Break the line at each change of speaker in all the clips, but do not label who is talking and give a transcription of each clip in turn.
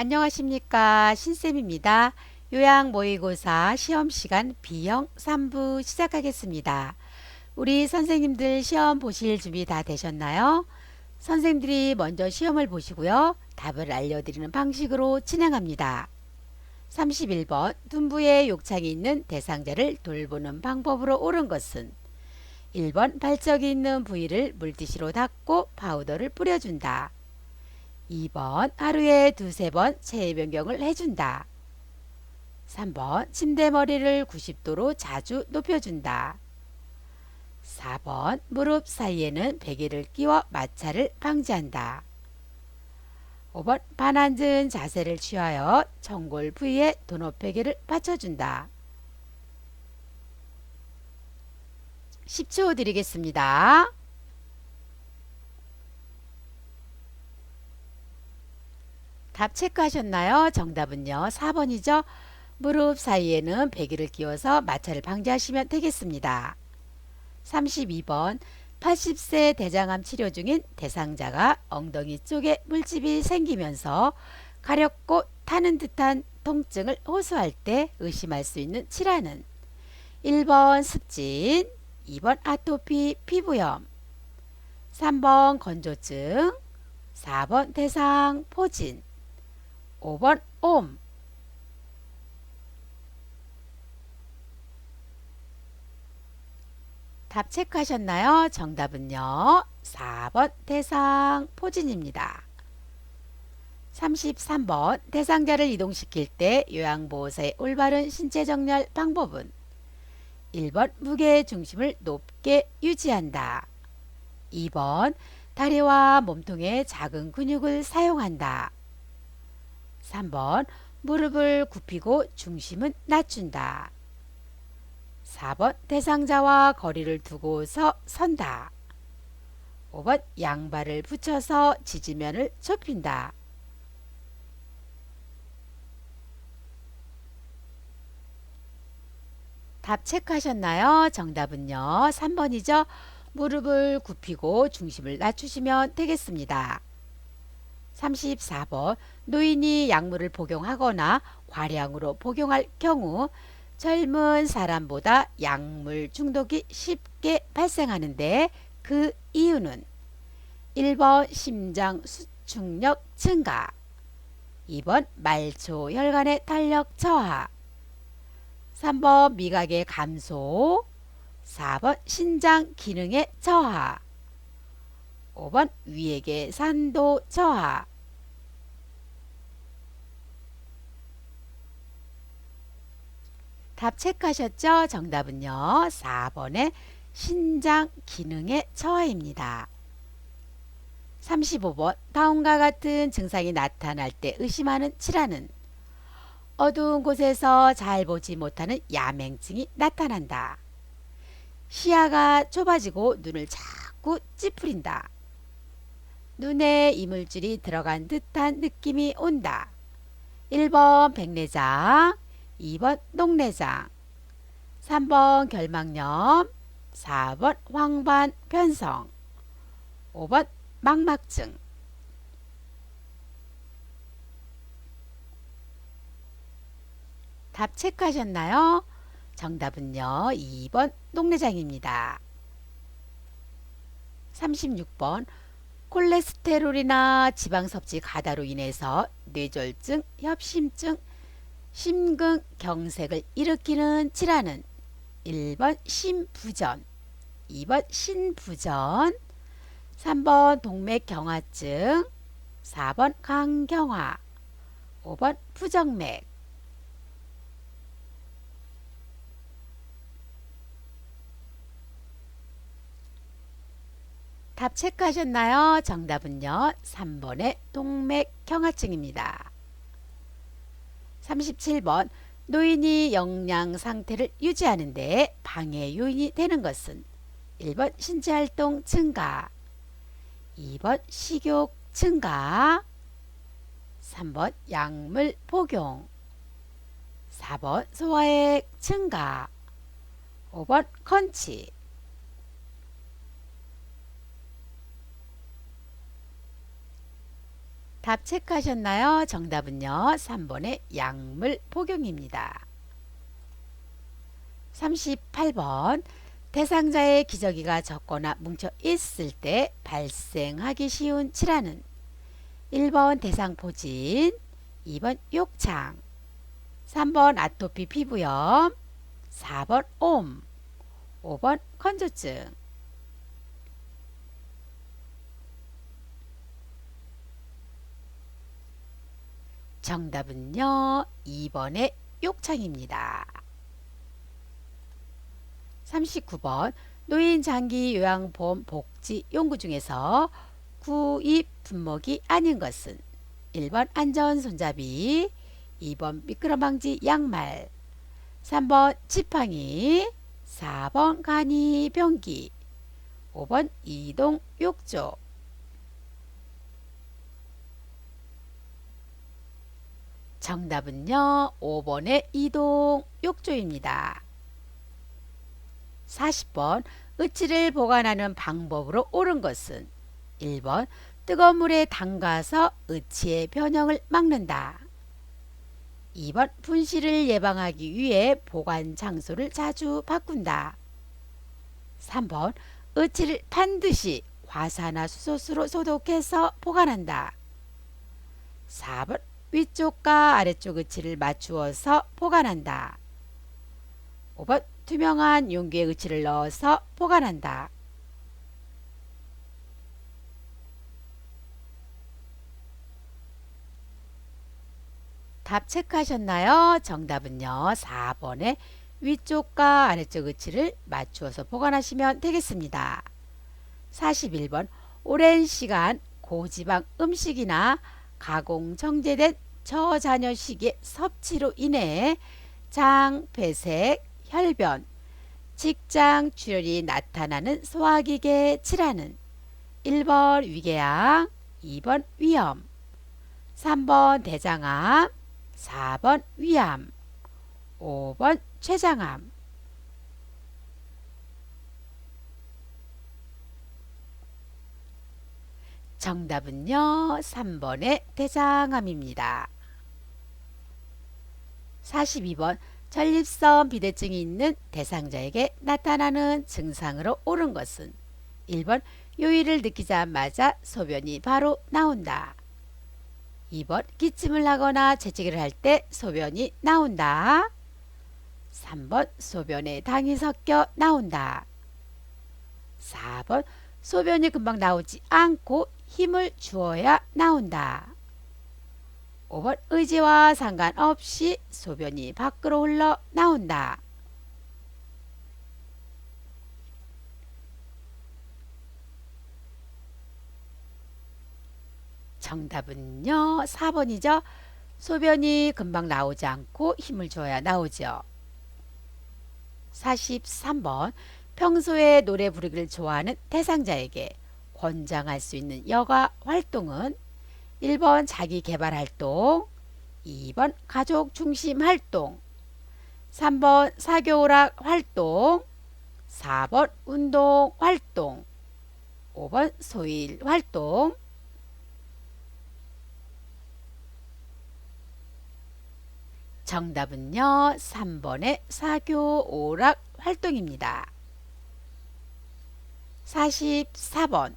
안녕하십니까 신쌤입니다. 요양 모의고사 시험시간 B형 3부 시작하겠습니다. 우리 선생님들 시험 보실 준비 다 되셨나요? 선생님들이 먼저 시험을 보시고요. 답을 알려드리는 방식으로 진행합니다. 31번 둔부에 욕창이 있는 대상자를 돌보는 방법으로 옳은 것은 1번 발적이 있는 부위를 물티슈로 닦고 파우더를 뿌려준다. 2번 하루에 두세 번 체외 변경을 해준다. 3번 침대 머리를 90도로 자주 높여준다. 4번 무릎 사이에는 베개를 끼워 마찰을 방지한다. 5번 반앉은 자세를 취하여 청골 부위에 도너베개를 받쳐준다. 10초 드리겠습니다. 답 체크하셨나요? 정답은요. 4번이죠. 무릎 사이에는 베개를 끼워서 마찰을 방지하시면 되겠습니다. 32번 80세 대장암 치료 중인 대상자가 엉덩이 쪽에 물집이 생기면서 가렵고 타는 듯한 통증을 호소할 때 의심할 수 있는 질환은 1번 습진, 2번 아토피 피부염, 3번 건조증, 4번 대상 포진, 5번 옴. 답 체크하셨나요? 정답은요. 4번 대상 포진입니다. 33번 대상자를 이동시킬 때 요양보호사의 올바른 신체 정렬 방법은 1번 무게 중심을 높게 유지한다. 2번 다리와 몸통의 작은 근육을 사용한다. 3번 무릎을 굽히고 중심은 낮춘다. 4번 대상자와 거리를 두고서 선다. 5번 양발을 붙여서 지지면을 좁힌다. 답 체크하셨나요? 정답은요. 3번이죠. 무릎을 굽히고 중심을 낮추시면 되겠습니다. 34번 노인이 약물을 복용하거나 과량으로 복용할 경우 젊은 사람보다 약물 중독이 쉽게 발생하는데 그 이유는 1번 심장 수축력 증가 2번 말초 혈관의 탄력 저하 3번 미각의 감소 4번 신장 기능의 저하 5번 위액의 산도 저하 답 체크하셨죠? 정답은요. 4번의 신장 기능의 저하입니다. 35번 다음과 같은 증상이 나타날 때 의심하는 질환은 어두운 곳에서 잘 보지 못하는 야맹증이 나타난다. 시야가 좁아지고 눈을 자꾸 찌푸린다. 눈에 이물질이 들어간 듯한 느낌이 온다. 1번 백내장, 2번 녹내장, 3번 결막염, 4번 황반 변성, 5번 망막증. 답 체크하셨나요? 정답은요. 2번 녹내장입니다. 36번 콜레스테롤이나 지방 섭취 가다로 인해서 뇌졸중, 협심증, 심근 경색을 일으키는 질환은 1번 심부전, 2번 신부전, 3번 동맥경화증, 4번 강경화, 5번 부정맥. 답 체크하셨나요? 정답은요. 3번의 동맥경화증입니다. 37번 노인이 영양 상태를 유지하는데 방해 요인이 되는 것은 1번 신체활동 증가 2번 식욕 증가 3번 약물 복용 4번 소화액 증가 5번 컨치 답 체크하셨나요? 정답은요. 3번의 약물 복용입니다. 38번 대상자의 기저귀가 적거나 뭉쳐 있을 때 발생하기 쉬운 질환은 1번 대상포진 2번 욕창 3번 아토피 피부염 4번 옴 5번 건조증 정답은요. 2번의 욕창입니다. 39번 노인 장기 요양보험 복지 연구 중에서 구입 분목이 아닌 것은 1번 안전 손잡이 2번 미끄럼 방지 양말 3번 지팡이 4번 간이 변기 5번 이동 욕조 정답은요. 5번의 이동 욕조입니다. 40번 의치를 보관하는 방법으로 옳은 것은 1번 뜨거운 물에 담가서 의치의 변형을 막는다. 2번 분실을 예방하기 위해 보관 장소를 자주 바꾼다. 3번 의치를 반드시 화산화수소수로 소독해서 보관한다. 4번 위쪽과 아래쪽 의치를 맞추어서 보관한다. 5번 투명한 용기에 의치를 넣어서 보관한다. 답 체크하셨나요? 정답은요. 4번의 위쪽과 아래쪽 의치를 맞추어서 보관하시면 되겠습니다. 41번 오랜 시간 고지방 음식이나 가공 정제된 저자녀식의 섭취로 인해 장, 배색, 혈변, 직장 출혈이 나타나는 소화기계 질환은 1번 위궤양, 2번 위염, 3번 대장암, 4번 위암, 5번 췌장암. 정답은요. 3번의 대장암입니다. 42번 전립선 비대증이 있는 대상자에게 나타나는 증상으로 옳은 것은 1번 요일을 느끼자마자 소변이 바로 나온다. 2번 기침을 하거나 재채기를 할 때 소변이 나온다. 3번 소변에 당이 섞여 나온다. 4번 소변이 금방 나오지 않고 힘을 주어야 나온다. 5번 의지와 상관없이 소변이 밖으로 흘러 나온다. 정답은요. 4번이죠. 소변이 금방 나오지 않고 힘을 줘야 나오죠. 43번 평소에 노래 부르기를 좋아하는 대상자에게 권장할 수 있는 여가 활동은 1번 자기 개발 활동, 2번 가족 중심 활동, 3번 사교오락 활동, 4번 운동 활동, 5번 소일 활동, 정답은요. 3번의 사교 오락 활동입니다. 44번.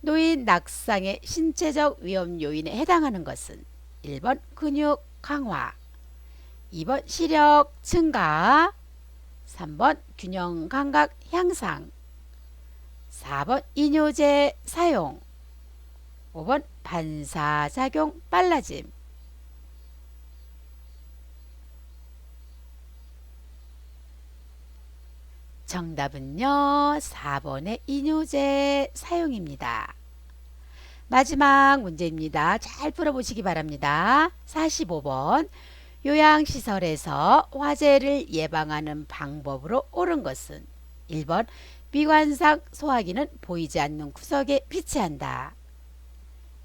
노인 낙상의 신체적 위험 요인에 해당하는 것은 1번 근육 강화 2번 시력 증가 3번 균형 감각 향상 4번 이뇨제 사용 5번 반사작용 빨라짐 정답은요. 4번의 이뇨제 사용입니다. 마지막 문제입니다. 잘 풀어보시기 바랍니다. 45번 요양시설에서 화재를 예방하는 방법으로 옳은 것은 1번 미관상 소화기는 보이지 않는 구석에 비치한다.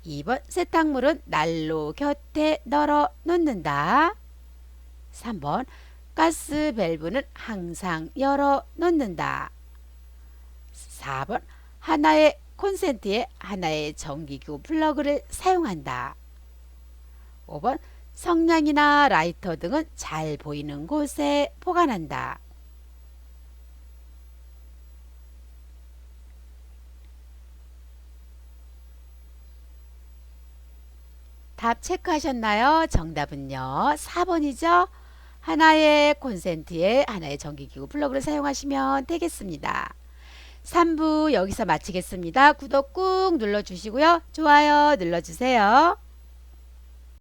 2번 세탁물은 난로 곁에 널어 놓는다. 3번 가스 밸브는 항상 열어 놓는다. 4번 하나의 콘센트에 하나의 전기기구 플러그를 사용한다. 5번 성냥이나 라이터 등은 잘 보이는 곳에 보관한다. 답 체크하셨나요? 정답은요. 4번이죠. 하나의 콘센트에 하나의 전기기구 플러그를 사용하시면 되겠습니다. 3부 여기서 마치겠습니다. 구독 꾹 눌러주시고요. 좋아요 눌러주세요.